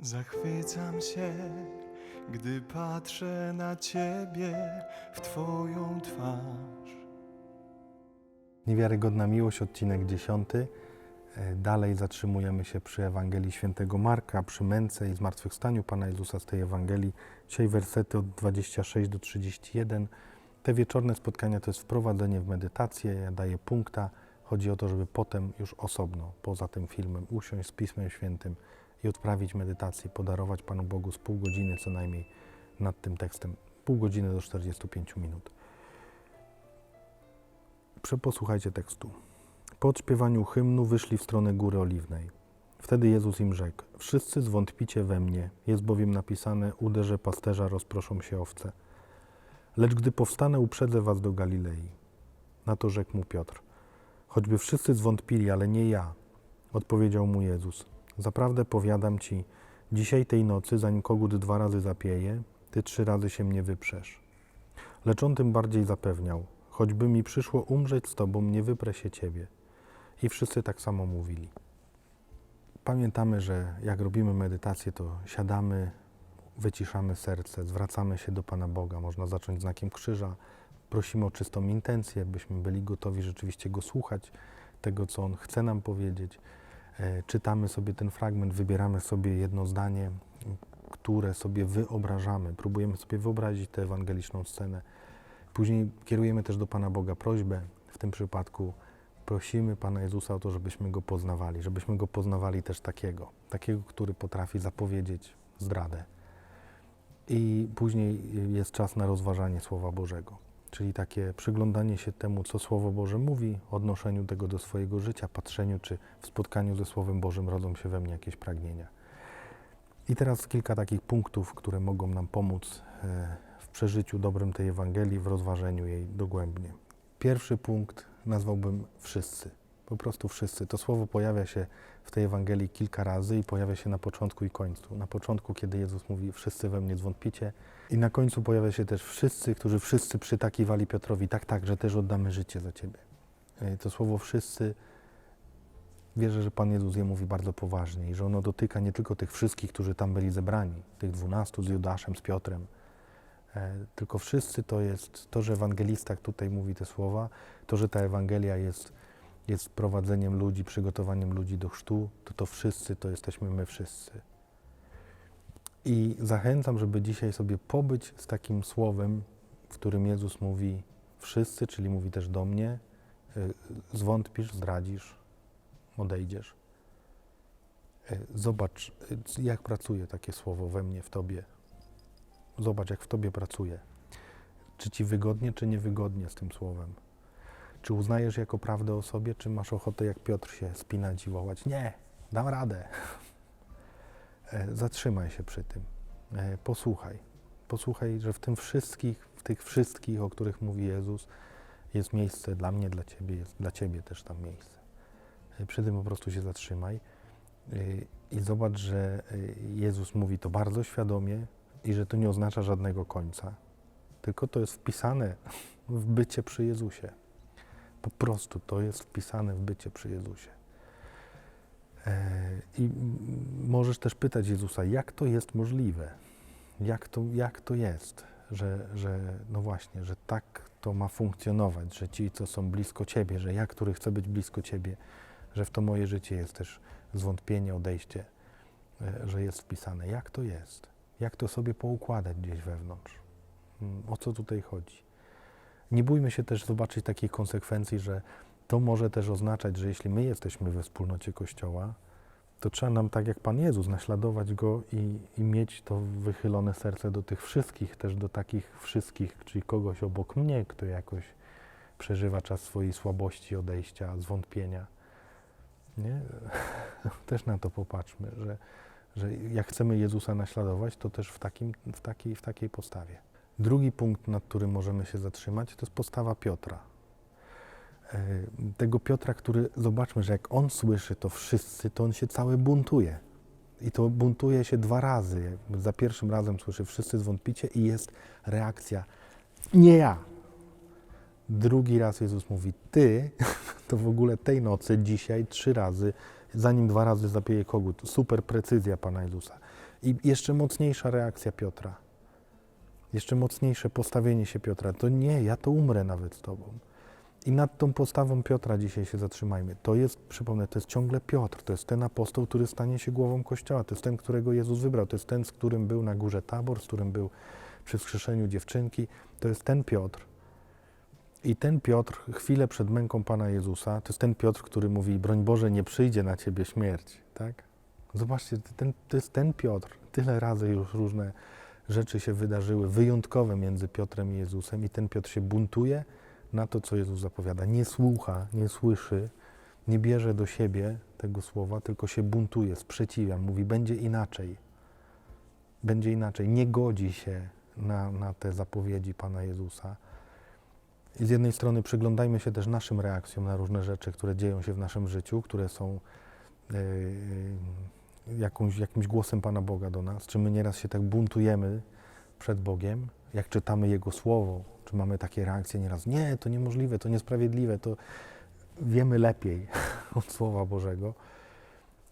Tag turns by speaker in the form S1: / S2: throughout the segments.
S1: Zachwycam się, gdy patrzę na Ciebie w Twoją twarz.
S2: Niewiarygodna miłość, odcinek 10. E, Dalej zatrzymujemy się przy Ewangelii Świętego Marka, przy męce i zmartwychwstaniu Pana Jezusa z tej Ewangelii. Dzisiaj wersety od 26 do 31. Te wieczorne spotkania to jest wprowadzenie w medytację, ja daję punkta. Chodzi o to, żeby potem już osobno, poza tym filmem, usiąść z Pismem Świętym i odprawić medytację, podarować Panu Bogu z pół godziny co najmniej nad tym tekstem. Pół godziny do 45 minut. Przeposłuchajcie tekstu. Po odśpiewaniu hymnu wyszli w stronę Góry Oliwnej. Wtedy Jezus im rzekł: Wszyscy zwątpicie we mnie, jest bowiem napisane: Uderzę pasterza, rozproszą się owce. Lecz gdy powstanę, uprzedzę was do Galilei. Na to rzekł mu Piotr: Choćby wszyscy zwątpili, ale nie ja. Odpowiedział mu Jezus: Zaprawdę powiadam ci, dzisiaj tej nocy, zanim kogut dwa razy zapieje, ty trzy razy się mnie wyprzesz. Lecz on tym bardziej zapewniał: Choćby mi przyszło umrzeć z tobą, nie wyprę się ciebie. I wszyscy tak samo mówili. Pamiętamy, że jak robimy medytację, to siadamy, wyciszamy serce, zwracamy się do Pana Boga. Można zacząć znakiem krzyża, prosimy o czystą intencję, byśmy byli gotowi rzeczywiście Go słuchać, tego, co On chce nam powiedzieć. E, Czytamy sobie ten fragment, wybieramy sobie jedno zdanie, które sobie wyobrażamy. Próbujemy sobie wyobrazić tę ewangeliczną scenę. Później kierujemy też do Pana Boga prośbę. W tym przypadku prosimy Pana Jezusa o to, żebyśmy Go poznawali, żebyśmy Go poznawali też takiego, takiego, który potrafi zapowiedzieć zdradę. I później jest czas na rozważanie Słowa Bożego, czyli takie przyglądanie się temu, co Słowo Boże mówi, odnoszeniu tego do swojego życia, patrzeniu, czy w spotkaniu ze Słowem Bożym rodzą się we mnie jakieś pragnienia. I teraz kilka takich punktów, które mogą nam pomóc e, w przeżyciu dobrym tej Ewangelii, w rozważeniu jej dogłębnie. Pierwszy punkt nazwałbym wszyscy. Po prostu wszyscy. To słowo pojawia się w tej Ewangelii kilka razy i pojawia się na początku i końcu. Na początku, kiedy Jezus mówi, wszyscy we mnie zwątpicie, i na końcu pojawia się też wszyscy, którzy wszyscy przytakiwali Piotrowi, tak, tak, że też oddamy życie za Ciebie. E, To słowo wszyscy, wierzę, że Pan Jezus je mówi bardzo poważnie i że ono dotyka nie tylko tych wszystkich, którzy tam byli zebrani, tych dwunastu z Judaszem, z Piotrem, E, tylko wszyscy to jest to, że ewangelista tutaj mówi te słowa, to, że ta Ewangelia jest, jest prowadzeniem ludzi, przygotowaniem ludzi do chrztu, to to wszyscy to jesteśmy my wszyscy. I zachęcam, żeby dzisiaj sobie pobyć z takim słowem, w którym Jezus mówi wszyscy, czyli mówi też do mnie, y, zwątpisz, zdradzisz, odejdziesz. Y, Zobacz, y, jak pracuje takie słowo we mnie, w tobie. Zobacz, jak w tobie pracuje. Czy ci wygodnie, czy niewygodnie z tym słowem? Czy uznajesz jako prawdę o sobie, czy masz ochotę jak Piotr się spinać i wołać? Nie, dam radę. E, Zatrzymaj się przy tym. E, Posłuchaj. Posłuchaj, że w tym wszystkich, w tych wszystkich, o których mówi Jezus, jest miejsce dla mnie, dla Ciebie, jest dla Ciebie też tam miejsce. E, Przy tym po prostu się zatrzymaj i zobacz, że Jezus mówi to bardzo świadomie i że to nie oznacza żadnego końca, tylko to jest wpisane w bycie przy Jezusie. Po prostu to jest wpisane w bycie przy Jezusie. E, I możesz też pytać Jezusa, jak to jest możliwe? Jak to, jak to jest, że, że, no właśnie, że tak to ma funkcjonować, że ci, co są blisko Ciebie, że ja, który chcę być blisko Ciebie, że w to moje życie jest też zwątpienie, odejście, e, że jest wpisane. Jak to jest? Jak to sobie poukładać gdzieś wewnątrz? Mm, O co tutaj chodzi? Nie bójmy się też zobaczyć takiej konsekwencji, że to może też oznaczać, że jeśli my jesteśmy we wspólnocie Kościoła, to trzeba nam, tak jak Pan Jezus, naśladować Go i, i mieć to wychylone serce do tych wszystkich, też do takich wszystkich, czyli kogoś obok mnie, kto jakoś przeżywa czas swojej słabości, odejścia, zwątpienia. Nie? Też na to popatrzmy, że, że jak chcemy Jezusa naśladować, to też w, takim, w, takiej, w takiej postawie. Drugi punkt, nad którym możemy się zatrzymać, to jest postawa Piotra. E, Tego Piotra, który, zobaczmy, że jak on słyszy to wszyscy, to on się cały buntuje. I to buntuje się dwa razy. Za pierwszym razem słyszy wszyscy zwątpicie i jest reakcja, nie ja. Drugi raz Jezus mówi, ty, to w ogóle tej nocy, dzisiaj, trzy razy, zanim dwa razy zapieje kogut. Super precyzja Pana Jezusa. I jeszcze mocniejsza reakcja Piotra. Jeszcze mocniejsze postawienie się Piotra. To nie, ja to umrę nawet z Tobą. I nad tą postawą Piotra dzisiaj się zatrzymajmy. To jest, przypomnę, to jest ciągle Piotr. To jest ten apostoł, który stanie się głową Kościoła. To jest ten, którego Jezus wybrał. To jest ten, z którym był na górze Tabor, z którym był przy wskrzeszeniu dziewczynki. To jest ten Piotr. I ten Piotr, chwilę przed męką Pana Jezusa, to jest ten Piotr, który mówi, broń Boże, nie przyjdzie na Ciebie śmierć. Tak? Zobaczcie, ten, to jest ten Piotr. Tyle razy już różne rzeczy się wydarzyły, wyjątkowe między Piotrem i Jezusem i ten Piotr się buntuje na to, co Jezus zapowiada. Nie słucha, nie słyszy, nie bierze do siebie tego słowa, tylko się buntuje, sprzeciwia, mówi, będzie inaczej. Będzie inaczej. Nie godzi się na, na te zapowiedzi Pana Jezusa. I z jednej strony przyglądajmy się też naszym reakcjom na różne rzeczy, które dzieją się w naszym życiu, które są yy, jakąś, jakimś głosem Pana Boga do nas. Czy my nieraz się tak buntujemy przed Bogiem, jak czytamy Jego Słowo, czy mamy takie reakcje nieraz, nie, to niemożliwe, to niesprawiedliwe, to wiemy lepiej od Słowa Bożego.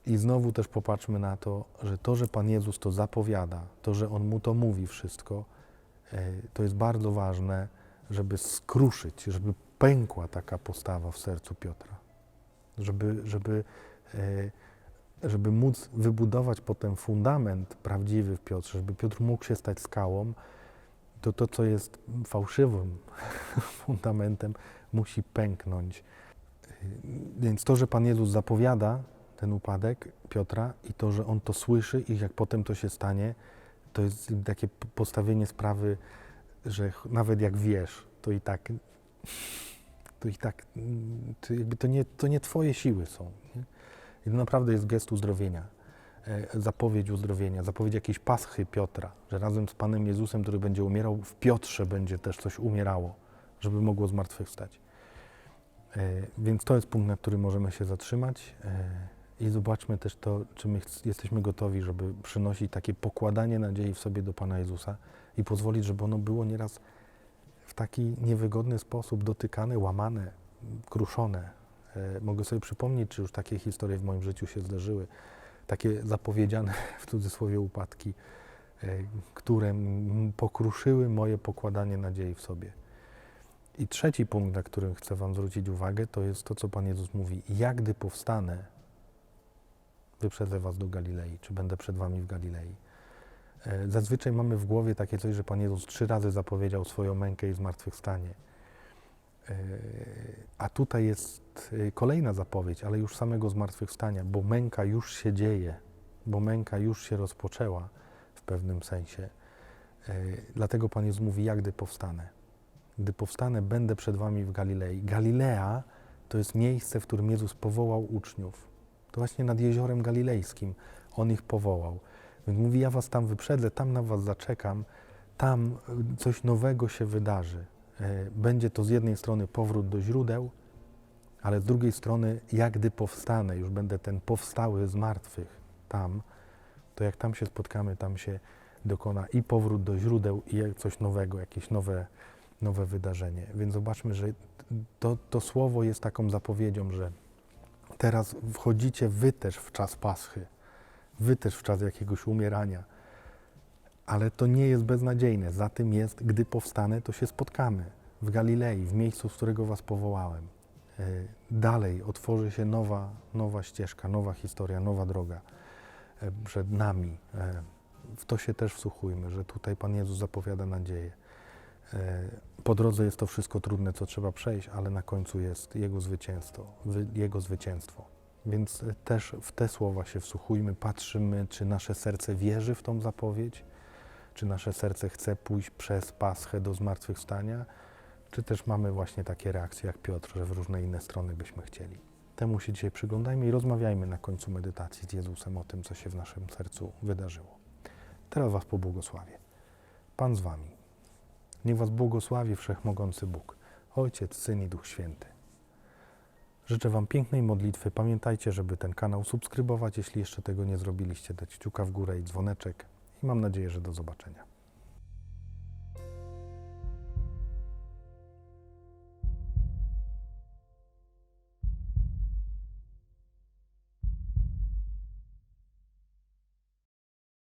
S2: I znowu też popatrzmy na to, że to, że Pan Jezus to zapowiada, to, że On mu to mówi wszystko, e, to jest bardzo ważne, żeby skruszyć, żeby pękła taka postawa w sercu Piotra. Żeby, żeby, e, żeby móc wybudować potem fundament prawdziwy w Piotrze, żeby Piotr mógł się stać skałą, to to, co jest fałszywym fundamentem, musi pęknąć. Więc to, że Pan Jezus zapowiada ten upadek Piotra i to, że on to słyszy i jak potem to się stanie, to jest takie postawienie sprawy, że nawet jak wiesz, to i tak, to i tak, to, jakby to, nie, to nie Twoje siły są. Nie? I to naprawdę jest gest uzdrowienia, e, zapowiedź uzdrowienia, zapowiedź jakiejś paschy Piotra, że razem z Panem Jezusem, który będzie umierał, w Piotrze będzie też coś umierało, żeby mogło zmartwychwstać. E, Więc to jest punkt, na który możemy się zatrzymać e, i zobaczmy też to, czy my jesteśmy gotowi, żeby przynosić takie pokładanie nadziei w sobie do Pana Jezusa i pozwolić, żeby ono było nieraz w taki niewygodny sposób dotykane, łamane, kruszone. E, Mogę sobie przypomnieć, czy już takie historie w moim życiu się zdarzyły, takie zapowiedziane w cudzysłowie upadki, e, które pokruszyły moje pokładanie nadziei w sobie. I trzeci punkt, na którym chcę Wam zwrócić uwagę, to jest to, co Pan Jezus mówi. Ja, gdy powstanę, wyprzedzę Was do Galilei, czy będę przed Wami w Galilei. E, Zazwyczaj mamy w głowie takie coś, że Pan Jezus trzy razy zapowiedział swoją mękę i zmartwychwstanie. E, A tutaj jest e, kolejna zapowiedź, ale już samego zmartwychwstania, bo męka już się dzieje, bo męka już się rozpoczęła w pewnym sensie. E, Dlatego Pan Jezus mówi, jak gdy powstanę. Gdy powstanę, będę przed wami w Galilei. Galilea to jest miejsce, w którym Jezus powołał uczniów. To właśnie nad jeziorem galilejskim On ich powołał. Więc mówi, ja was tam wyprzedzę, tam na was zaczekam, tam coś nowego się wydarzy. E, Będzie to z jednej strony powrót do źródeł, ale z drugiej strony, jak gdy powstanę, już będę ten powstały z martwych tam, to jak tam się spotkamy, tam się dokona i powrót do źródeł, i coś nowego, jakieś nowe, nowe wydarzenie. Więc zobaczmy, że to, to słowo jest taką zapowiedzią, że teraz wchodzicie wy też w czas Paschy, wy też w czas jakiegoś umierania, ale to nie jest beznadziejne. Za tym jest, gdy powstanę, to się spotkamy w Galilei, w miejscu, z którego was powołałem. E, Dalej otworzy się nowa, nowa ścieżka, nowa historia, nowa droga e, przed nami. E, W to się też wsłuchujmy, że tutaj Pan Jezus zapowiada nadzieję. Po drodze jest to wszystko trudne, co trzeba przejść, ale na końcu jest Jego zwycięstwo. wy- Jego zwycięstwo. Więc też w te słowa się wsłuchujmy, patrzymy, czy nasze serce wierzy w tą zapowiedź, czy nasze serce chce pójść przez Paschę do zmartwychwstania, czy też mamy właśnie takie reakcje jak Piotr, że w różne inne strony byśmy chcieli. Temu się dzisiaj przyglądajmy i rozmawiajmy na końcu medytacji z Jezusem o tym, co się w naszym sercu wydarzyło. Teraz Was pobłogosławię. Pan z Wami. Niech Was błogosławi Wszechmogący Bóg, Ojciec, Syn i Duch Święty. Życzę Wam pięknej modlitwy. Pamiętajcie, żeby ten kanał subskrybować, jeśli jeszcze tego nie zrobiliście, dać kciuka w górę i dzwoneczek. Mam nadzieję, że do zobaczenia.